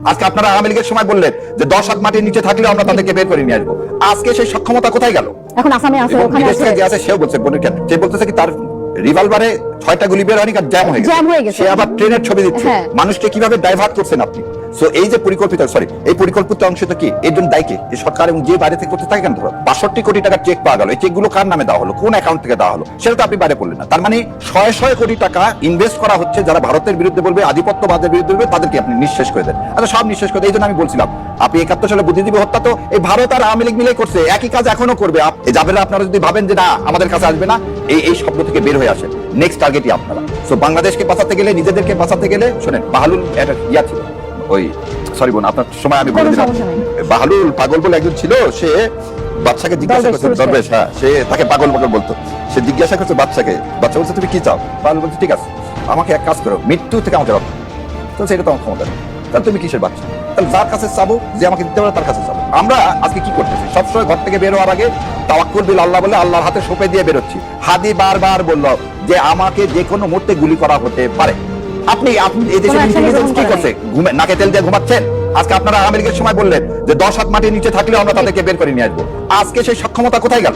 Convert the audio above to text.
আজকে আপনারা আওয়ামী লীগের সময় বললেন যে দশ হাত মাটির নিচে থাকলে আমরা তাদেরকে বের করে নিয়ে আসব। আজকে সেই সক্ষমতা কোথায় গেল? এখন আসামে আছে ওখানে আছে। যে আছে সেও বলছে পলিটিক্যাল সে বলতেছে কি তার রিভলভারে ছয়টা গুলি বের হয়নি জ্যাম হয়ে গেছে। জ্যাম হয়ে গেছে। সে আবার ট্রেনের ছবি দিচ্ছে। হ্যাঁ। মানুষকে কীভাবে ডাইভার্ট করছেন আপনি? সো এই যে পরিকল্পিত সরি এই পরিকল্পিত কি? সরকার এবং যে বাইরে থেকে করতে থাকে কেন? ধরো, বাষট্টি কোটি টাকার চেক পাওয়া গেল। এই চেকগুলো কার নামে দেওয়া হলো? কোন অ্যাকাউন্ট থেকে দেওয়া হলো? সেটা তো আপনি বাইরে না। তার মানে শয়ে শয়ে কোটি টাকা ইনভেস্ট করা হচ্ছে যারা ভারতের বিরুদ্ধে বলবে, আধিপত্যবাদের বিরুদ্ধে বলবে, তাদেরকে আপনি নিঃশেষ করে দেন। আচ্ছা সব নিঃশেষ করে এই জন্য আমি বলছিলাম, আপনি একাত্তর সালে বুদ্ধিজীবী হত্যা তো এই ভারত আর আওয়ামী লীগ মিলে করছে, একই কাজ এখনও করবে। যাবেলা আপনারা যদি ভাবেন যে না, আমাদের কাছে আসবে না, এই এই শব্দ থেকে বের হয়ে আসে নেক্সট টার্গেটই আপনারা। সো বাংলাদেশকে বাঁচাতে গেলে, নিজেদেরকে বাঁচাতে গেলে, শোনেন বাহালুল একটা ইয়া ছিল। ওই সরি বোন আপনার সময় আমি বলে দিলাম। বাহালুল পাগল বলে একজন ছিল সে বাচ্চাকে জিজ্ঞাসা করছে দরবেশ হ্যাঁ সে তাকে পাগল পাগল বলতো। সে জিজ্ঞাসা করছে বাচ্চাকে বাচ্চা বলছে তুমি কি চাও? বাহালুল বলছে ঠিক আছে আমাকে এক কাজ করো মৃত্যু থেকে আমাকে রক্ষা তো সেটা তো আমার ক্ষমতা নেই। তাহলে তুমি কিসের বাচ্চা? তাহলে যার কাছে চাবো যে আমাকে দিতে পারে তার কাছে চাবো। আমরা আজকে কি করতেছি? সবসময় ঘর থেকে বের হওয়ার আগে তাওয়াক্কুল বিল আল্লাহ বলে আল্লাহর হাতে সোপে দিয়ে বেরোচ্ছি। হাদি বারবার বলল যে আমাকে যে কোনো মুহূর্তে গুলি করা হতে পারে। আপনি আপনি এই দেশে কি করছে ঘুমে নাকে তেল দিয়ে ঘুমাচ্ছেন? আজকে আপনারা আমেরিকার সময় বললেন যে দশ হাত মাটির নিচে থাকলে আমরা তাদেরকে বের করে নিয়ে আসব। আজকে সেই সক্ষমতা কোথায় গেল?